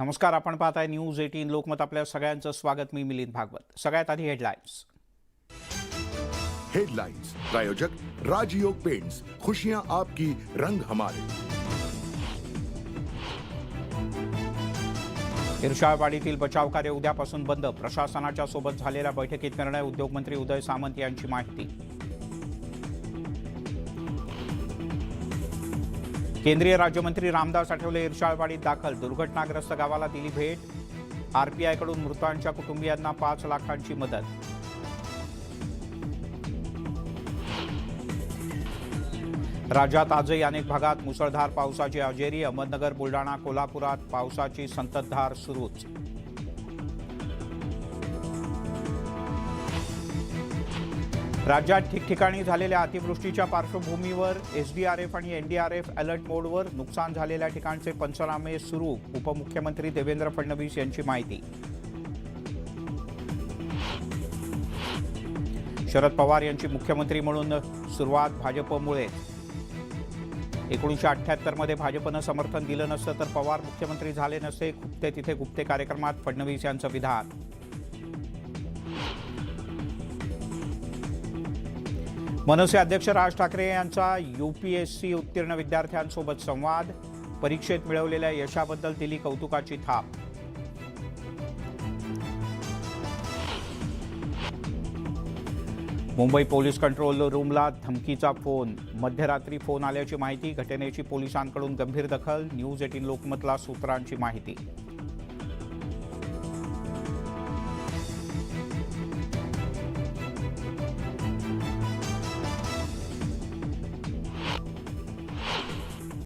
नमस्कार आपण पाहताय न्यूज एटीन लोकमत. आपल्या सगळ्यांचं स्वागत. मी मिलिंद भागवत. सगळ्यात आधी हेडलाईन्स. हेडलाइंस प्रायोजक राजयोग पेंट्स. खुशियां आपकी रंग हमारे. इर्षाळवाडीतील बचाव कार्य उद्यापासून बंद. प्रशासनाच्या सोबत झालेल्या बैठकीत निर्णय उद्योगमंत्री उदय सामंत यांची माहिती. केंद्रीय राज्यमंत्री रामदास आठवले इर्षाळवाडीत दाखल. दुर्घटनाग्रस्त गावाला दिली भेट. आरपीआयकडून मृतांच्या कुटुंबियांना पाच लाखांची मदत. राज्यात आजही अनेक भागात मुसळधार पावसाची हजेरी. अहमदनगर बुलढाणा कोल्हापुरात पावसाची संततधार सुरूच. राज्यात ठिकठिकाणी झालेल्या अतिवृष्टीच्या पार्श्वभूमीवर एस डी आर एफ आणि N D R F alert मोडवर नुकसान झालेल्या ठिकाणचे पंचनामे सुरू उपमुख्यमंत्री देवेंद्र फडणवीस यांची माहिती. शरद पवार यांची मुख्यमंत्री म्हणून सुरुवात भाजपमुळे. एकोणीसशे अठ्ठ्याहत्तरमध्ये भाजपनं समर्थन दिलं नसतं तर पवार मुख्यमंत्री झाले नसते गुप्ते तिथे गुप्ते कार्यक्रमात फडणवीस यांचं विधान. मनसे अध्यक्ष राज ठाकरे यांचा यू पी एस सी उत्तीर्ण विद्यार्थ्यांसोबत संवाद. परीक्षेत मिळवलेल्या यशाबद्दल दिली कौतुकाची थाप. मुंबई पोलीस कंट्रोल रूमला धमकीचा फोन. मध्यरात्री फोन आल्याची माहिती घटनेची पोलिसांकडून गंभीर दखल न्यूज एटीन लोकमतला सूत्रांची माहिती.